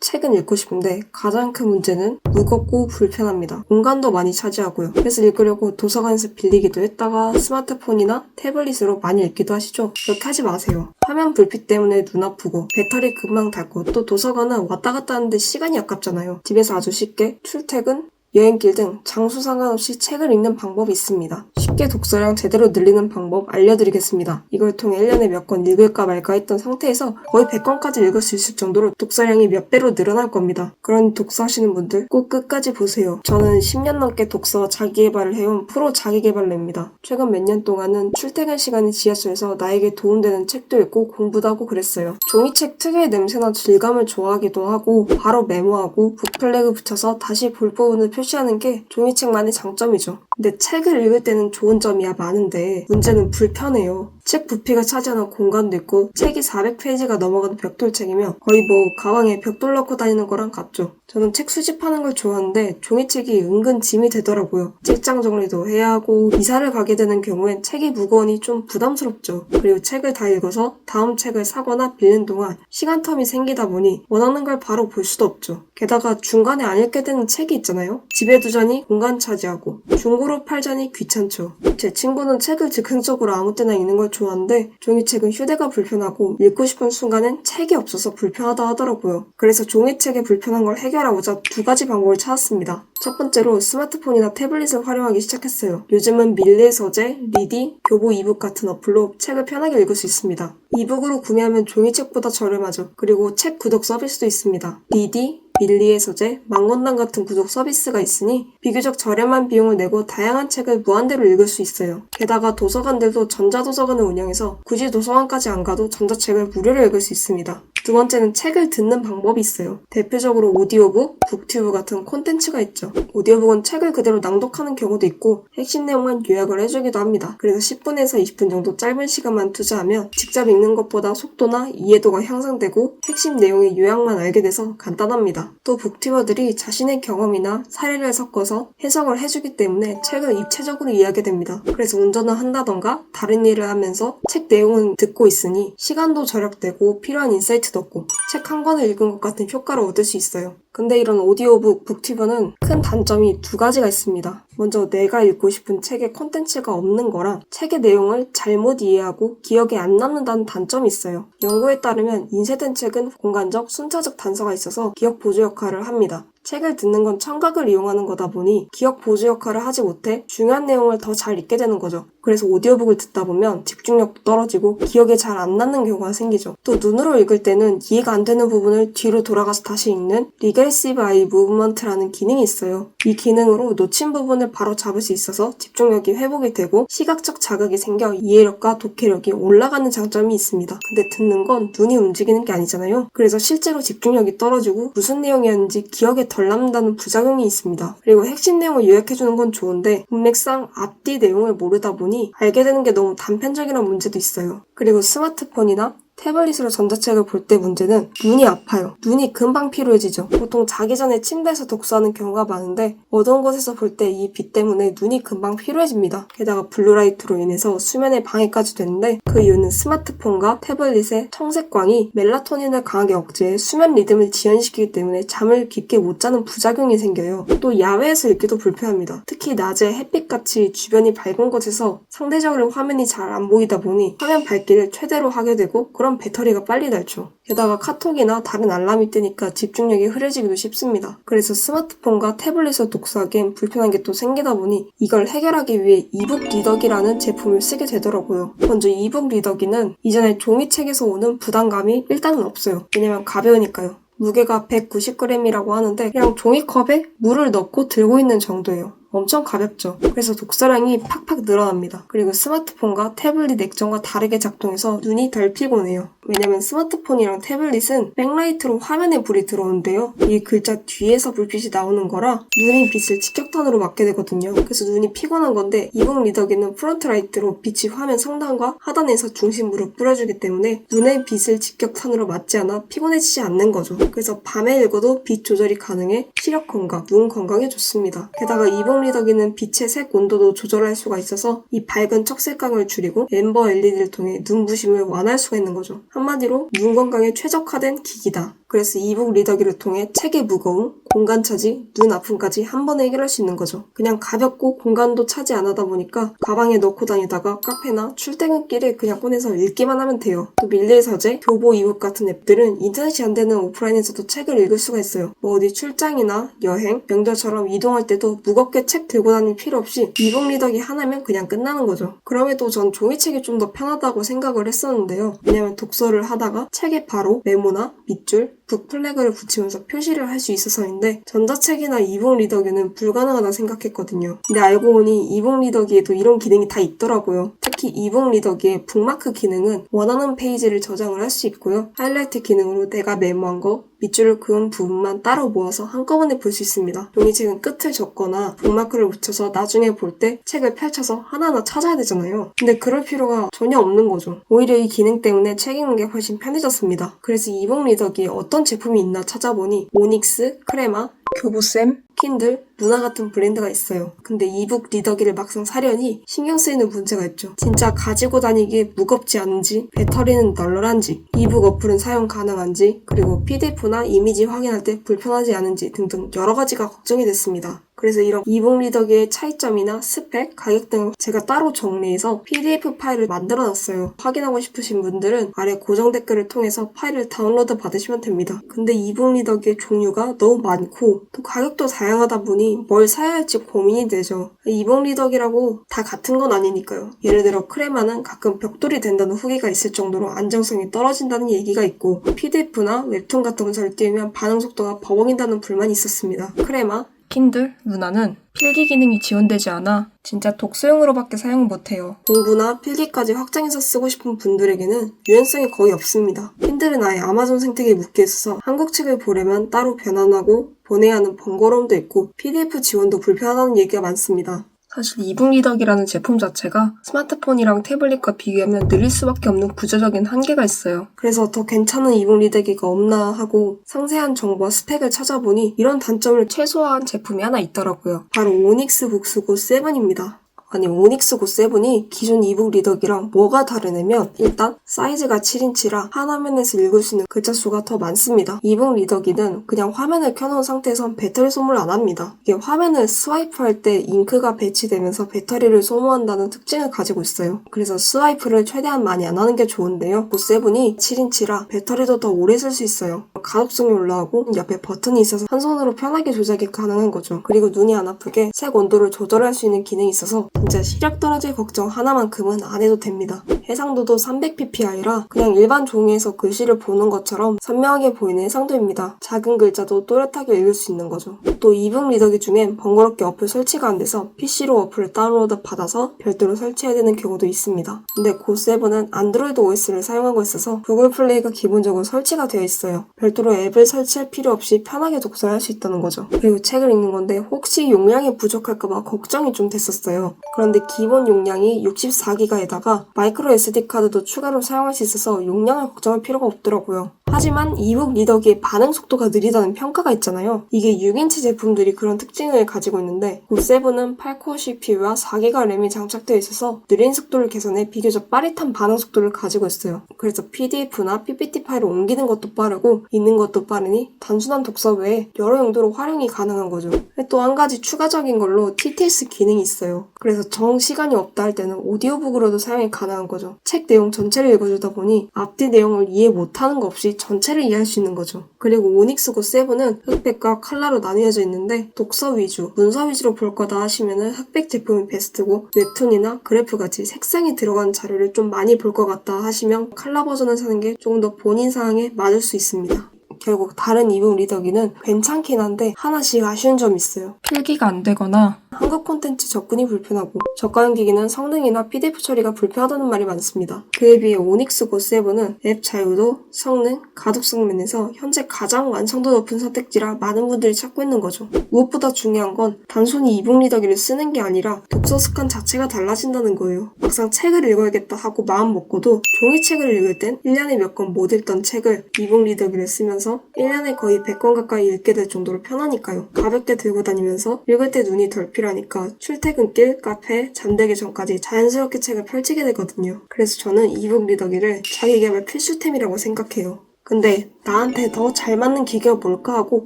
책은 읽고 싶은데 가장 큰 문제는 무겁고 불편합니다. 공간도 많이 차지하고요. 그래서 읽으려고 도서관에서 빌리기도 했다가 스마트폰이나 태블릿으로 많이 읽기도 하시죠? 그렇게 하지 마세요. 화면 불빛 때문에 눈 아프고 배터리 금방 닳고 또 도서관은 왔다 갔다 하는데 시간이 아깝잖아요. 집에서 아주 쉽게 출퇴근, 여행길 등 장소 상관없이 책을 읽는 방법이 있습니다. 쉽게 독서량 제대로 늘리는 방법 알려드리겠습니다. 이걸 통해 1년에 몇 권 읽을까 말까 했던 상태에서 거의 100권까지 읽을 수 있을 정도로 독서량이 몇 배로 늘어날 겁니다. 그러니 독서하시는 분들 꼭 끝까지 보세요. 저는 10년 넘게 독서 자기개발을 해온 프로 자기개발러입니다. 최근 몇 년 동안은 출퇴근 시간에 지하철에서 나에게 도움되는 책도 읽고 공부도 하고 그랬어요. 종이책 특유의 냄새나 질감을 좋아하기도 하고 바로 메모하고 북플래그 붙여서 다시 볼 부분을 표시하는 게 종이책만의 장점이죠. 근데 책을 읽을 때는 좋은 점이야 많은데 문제는 불편해요. 책 부피가 차지하는 공간도 있고 책이 400페이지가 넘어가는 벽돌책이면 거의 뭐 가방에 벽돌 넣고 다니는 거랑 같죠. 저는 책 수집하는 걸 좋아하는데 종이책이 은근 짐이 되더라고요. 책장 정리도 해야 하고 이사를 가게 되는 경우엔 책이 무거우니 좀 부담스럽죠. 그리고 책을 다 읽어서 다음 책을 사거나 빌는 동안 시간 텀이 생기다 보니 원하는 걸 바로 볼 수도 없죠. 게다가 중간에 안 읽게 되는 책이 있잖아요. 집에 두자니 공간 차지하고 중고로 팔자니 귀찮죠. 제 친구는 책을 즉흥적으로 아무 때나 읽는 걸 좋아하는데 종이책은 휴대가 불편하고 읽고 싶은 순간엔 책이 없어서 불편하다 하더라고요. 그래서 종이책의 불편한 걸 해결하고자 두 가지 방법을 찾았습니다. 첫 번째로 스마트폰이나 태블릿을 활용하기 시작했어요. 요즘은 밀레 서재, 리디, 교보 이북 같은 어플로 책을 편하게 읽을 수 있습니다. 이북으로 구매하면 종이책보다 저렴하죠. 그리고 책 구독 서비스도 있습니다. 리디, 밀리의 서재, 망원당 같은 구독 서비스가 있으니 비교적 저렴한 비용을 내고 다양한 책을 무한대로 읽을 수 있어요. 게다가 도서관들도 전자도서관을 운영해서 굳이 도서관까지 안 가도 전자책을 무료로 읽을 수 있습니다. 두 번째는 책을 듣는 방법이 있어요. 대표적으로 오디오북, 북튜브 같은 콘텐츠가 있죠. 오디오북은 책을 그대로 낭독하는 경우도 있고 핵심 내용만 요약을 해주기도 합니다. 그래서 10분에서 20분 정도 짧은 시간만 투자하면 직접 읽는 것보다 속도나 이해도가 향상되고 핵심 내용의 요약만 알게 돼서 간단합니다. 또 북튜버들이 자신의 경험이나 사례를 섞어서 해석을 해주기 때문에 책을 입체적으로 이해하게 됩니다. 그래서 운전을 한다던가 다른 일을 하면서 책 내용은 듣고 있으니 시간도 절약되고 필요한 인사이트도 얻고 책 한 권을 읽은 것 같은 효과를 얻을 수 있어요. 근데 이런 오디오북, 북튜브는 큰 단점이 두 가지가 있습니다. 먼저 내가 읽고 싶은 책의 콘텐츠가 없는 거랑 책의 내용을 잘못 이해하고 기억에 안 남는다는 단점이 있어요. 연구에 따르면 인쇄된 책은 공간적, 순차적 단서가 있어서 기억 보조 역할을 합니다. 책을 듣는 건 청각을 이용하는 거다 보니 기억 보조 역할을 하지 못해 중요한 내용을 더잘 잊게 되는 거죠. 그래서 오디오북을 듣다 보면 집중력도 떨어지고 기억에 잘 안 남는 경우가 생기죠. 또 눈으로 읽을 때는 이해가 안 되는 부분을 뒤로 돌아가서 다시 읽는 리그레시브 아이 무브먼트라는 기능이 있어요. 이 기능으로 놓친 부분을 바로 잡을 수 있어서 집중력이 회복이 되고 시각적 자극이 생겨 이해력과 독해력이 올라가는 장점이 있습니다. 근데 듣는 건 눈이 움직이는 게 아니잖아요. 그래서 실제로 집중력이 떨어지고 무슨 내용이었는지 기억에 덜 남는다는 부작용이 있습니다. 그리고 핵심 내용을 요약해주는 건 좋은데 문맥상 앞뒤 내용을 모르다 보니 알게 되는 게 너무 단편적이라는 문제도 있어요. 그리고 스마트폰이나 태블릿으로 전자책을 볼 때 문제는 눈이 아파요. 눈이 금방 피로해지죠. 보통 자기 전에 침대에서 독서하는 경우가 많은데 어두운 곳에서 볼 때 이 빛 때문에 눈이 금방 피로해집니다. 게다가 블루라이트로 인해서 수면에 방해까지 되는데 그 이유는 스마트폰과 태블릿의 청색광이 멜라토닌을 강하게 억제해 수면 리듬을 지연시키기 때문에 잠을 깊게 못 자는 부작용이 생겨요. 또 야외에서 읽기도 불편합니다. 특히 낮에 햇빛같이 주변이 밝은 곳에서 상대적으로 화면이 잘 안 보이다 보니 화면 밝기를 최대로 하게 되고 그럼 배터리가 빨리 닳죠. 게다가 카톡이나 다른 알람이 뜨니까 집중력이 흐려지기도 쉽습니다. 그래서 스마트폰과 태블릿을 독서하기엔 불편한 게 또 생기다 보니 이걸 해결하기 위해 이북 리더기라는 제품을 쓰게 되더라고요. 먼저 이북 리더기는 이전에 종이책에서 오는 부담감이 일단은 없어요. 왜냐면 가벼우니까요. 무게가 190g이라고 하는데 그냥 종이컵에 물을 넣고 들고 있는 정도예요. 엄청 가볍죠. 그래서 독서량이 팍팍 늘어납니다. 그리고 스마트폰과 태블릿 액정과 다르게 작동해서 눈이 덜 피곤해요. 왜냐면 스마트폰이랑 태블릿은 백라이트로 화면에 불이 들어오는데요. 이 글자 뒤에서 불빛이 나오는 거라 눈의 빛을 직격탄으로 맞게 되거든요. 그래서 눈이 피곤한 건데 이북 리더기는 프론트 라이트로 빛이 화면 상단과 하단에서 중심부로 뿌려주기 때문에 눈의 빛을 직격탄으로 맞지 않아 피곤해지지 않는 거죠. 그래서 밤에 읽어도 빛 조절이 가능해 시력 건강, 눈 건강에 좋습니다. 게다가 이북 리더기는 빛의 색 온도도 조절할 수가 있어서 이 밝은 척색감을 줄이고 앰버 LED를 통해 눈부심을 완화할 수가 있는 거죠. 한마디로 눈 건강에 최적화된 기기다. 그래서 이북 리더기를 통해 책의 무거움, 공간 차지, 눈 아픔까지 한 번에 해결할 수 있는 거죠. 그냥 가볍고 공간도 차지 안 하다 보니까 가방에 넣고 다니다가 카페나 출퇴근길에 그냥 꺼내서 읽기만 하면 돼요. 또 서재, 교보 이북 같은 앱들은 인터넷이 안 되는 오프라인에서도 책을 읽을 수가 있어요. 뭐 어디 출장이나 여행, 명절처럼 이동할 때도 무겁게 책 들고 다닐 필요 없이 이북 리더기 하나면 그냥 끝나는 거죠. 그럼에도 전 종이책이 좀 더 편하다고 생각을 했었는데요. 왜냐면 독서를 하다가 책에 바로 메모나 밑줄, 북 플래그를 붙이면서 표시를 할 수 있어서인데 전자책이나 이북 리더기는 불가능하다 생각했거든요. 근데 알고 보니 이북 리더기에도 이런 기능이 다 있더라고요. 특히 이북 리더기의 북마크 기능은 원하는 페이지를 저장을 할 수 있고요. 하이라이트 기능으로 내가 메모한 거, 밑줄을 그은 부분만 따로 모아서 한꺼번에 볼 수 있습니다. 종이책은 끝을 적거나 북마크를 붙여서 나중에 볼 때 책을 펼쳐서 하나하나 찾아야 되잖아요. 근데 그럴 필요가 전혀 없는 거죠. 오히려 이 기능 때문에 책 읽는 게 훨씬 편해졌습니다. 그래서 이북 리더기에 어떤 제품이 있나 찾아보니 오닉스, 크레마, 교보쌤, 킨들, 루나 같은 브랜드가 있어요. 근데 이북 리더기를 막상 사려니 신경 쓰이는 문제가 있죠. 진짜 가지고 다니기 무겁지 않은지, 배터리는 널널한지, 이북 어플은 사용 가능한지, 그리고 PDF나 이미지 확인할 때 불편하지 않은지 등등 여러 가지가 걱정이 됐습니다. 그래서 이런 이북 리더기의 차이점이나 스펙, 가격 등을 제가 따로 정리해서 PDF 파일을 만들어 놨어요. 확인하고 싶으신 분들은 아래 고정 댓글을 통해서 파일을 다운로드 받으시면 됩니다. 근데 이북 리더기의 종류가 너무 많고 또 가격도 다양하다 보니 뭘 사야 할지 고민이 되죠. 이북 리더기라고 다 같은 건 아니니까요. 예를 들어 크레마는 가끔 벽돌이 된다는 후기가 있을 정도로 안정성이 떨어진다는 얘기가 있고 PDF나 웹툰 같은 것을 띄우면 반응 속도가 버벅인다는 불만이 있었습니다. 크레마, 킨들, 루나는 필기 기능이 지원되지 않아 진짜 독서용으로밖에 사용을 못해요. 공부나 필기까지 확장해서 쓰고 싶은 분들에게는 유연성이 거의 없습니다. 킨들은 아예 아마존 생태계에 묶여 있어서 한국 책을 보려면 따로 변환하고 보내야 하는 번거로움도 있고 PDF 지원도 불편하다는 얘기가 많습니다. 사실 이북 리더기라는 제품 자체가 스마트폰이랑 태블릿과 비교하면 느릴 수밖에 없는 구조적인 한계가 있어요. 그래서 더 괜찮은 이북 리더기가 없나 하고 상세한 정보와 스펙을 찾아보니 이런 단점을 최소화한 제품이 하나 있더라고요. 바로 오닉스 북스고 7입니다. 아니 오닉스 고 7이 기존 이북 리더기랑 뭐가 다르냐면 일단 사이즈가 7인치라 한 화면에서 읽을 수 있는 글자 수가 더 많습니다. 이북 리더기는 그냥 화면을 켜놓은 상태에선 배터리 소모를 안 합니다. 이게 화면을 스와이프할 때 잉크가 배치되면서 배터리를 소모한다는 특징을 가지고 있어요. 그래서 스와이프를 최대한 많이 안 하는 게 좋은데요. 고 7이 7인치라 배터리도 더 오래 쓸 수 있어요. 가독성이 올라가고 옆에 버튼이 있어서 한 손으로 편하게 조작이 가능한 거죠. 그리고 눈이 안 아프게 색 온도를 조절할 수 있는 기능이 있어서 진짜 시력 떨어질 걱정 하나만큼은 안 해도 됩니다. 해상도도 300ppi라 그냥 일반 종이에서 글씨를 보는 것처럼 선명하게 보이는 해상도입니다. 작은 글자도 또렷하게 읽을 수 있는 거죠. 또 이북 리더기 중엔 번거롭게 어플 설치가 안 돼서 PC로 어플을 다운로드 받아서 별도로 설치해야 되는 경우도 있습니다. 근데 고7은 안드로이드 OS를 사용하고 있어서 구글 플레이가 기본적으로 설치가 되어 있어요. 별도로 앱을 설치할 필요 없이 편하게 독서를 할수 있다는 거죠. 그리고 책을 읽는 건데 혹시 용량이 부족할까봐 걱정이 좀 됐었어요. 그런데 기본 용량이 64기가에다가 마이크로 SD 카드도 추가로 사용할 수 있어서 용량을 걱정할 필요가 없더라고요. 하지만 이북 리더기의 반응 속도가 느리다는 평가가 있잖아요. 이게 6인치 제품들이 그런 특징을 가지고 있는데 고7은 8코어 CPU와 4기가 램이 장착되어 있어서 느린 속도를 개선해 비교적 빠릿한 반응 속도를 가지고 있어요. 그래서 PDF나 PPT 파일을 옮기는 것도 빠르고 읽는 것도 빠르니 단순한 독서 외에 여러 용도로 활용이 가능한 거죠. 또 한 가지 추가적인 걸로 TTS 기능이 있어요. 그래서 정 시간이 없다 할 때는 오디오북으로도 사용이 가능한 거죠. 책 내용 전체를 읽어주다 보니 앞뒤 내용을 이해 못하는 거 없이 전체를 이해할 수 있는 거죠. 그리고 오닉스 고 7은 흑백과 컬러로 나뉘어져 있는데 독서 위주, 문서 위주로 볼 거다 하시면은 흑백 제품이 베스트고 웹툰이나 그래프 같이 색상이 들어간 자료를 좀 많이 볼 것 같다 하시면 컬러 버전을 사는 게 조금 더 본인 상황에 맞을 수 있습니다. 결국 다른 이북 리더기는 괜찮긴 한데 하나씩 아쉬운 점이 있어요. 필기가 안 되거나 한국 콘텐츠 접근이 불편하고 저가형 기기는 성능이나 PDF 처리가 불편하다는 말이 많습니다. 그에 비해 오닉스 고7은 앱 자유도, 성능, 가독성 면에서 현재 가장 완성도 높은 선택지라 많은 분들이 찾고 있는 거죠. 무엇보다 중요한 건 단순히 이북 리더기를 쓰는 게 아니라 독서 습관 자체가 달라진다는 거예요. 막상 책을 읽어야겠다 하고 마음 먹고도 종이책을 읽을 땐 1년에 몇 권 못 읽던 책을 이북 리더기를 쓰면서 있어서 1년에 거의 100권 가까이 읽게 될 정도로 편하니까요. 가볍게 들고 다니면서 읽을 때 눈이 덜 필요하니까 출퇴근길, 카페, 잠들기 전까지 자연스럽게 책을 펼치게 되거든요. 그래서 저는 이북 리더기를 자기 개발 필수템이라고 생각해요. 근데 나한테 더 잘 맞는 기계가 뭘까 하고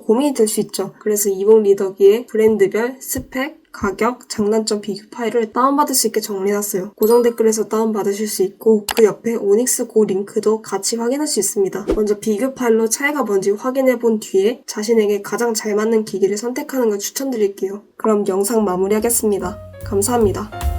고민이 될 수 있죠. 그래서 이북 리더기의 브랜드별 스펙, 가격, 장단점 비교 파일을 다운받을 수 있게 정리해놨어요. 고정 댓글에서 다운받으실 수 있고 그 옆에 오닉스 고 링크도 같이 확인할 수 있습니다. 먼저 비교 파일로 차이가 뭔지 확인해 본 뒤에 자신에게 가장 잘 맞는 기기를 선택하는 걸 추천드릴게요. 그럼 영상 마무리하겠습니다. 감사합니다.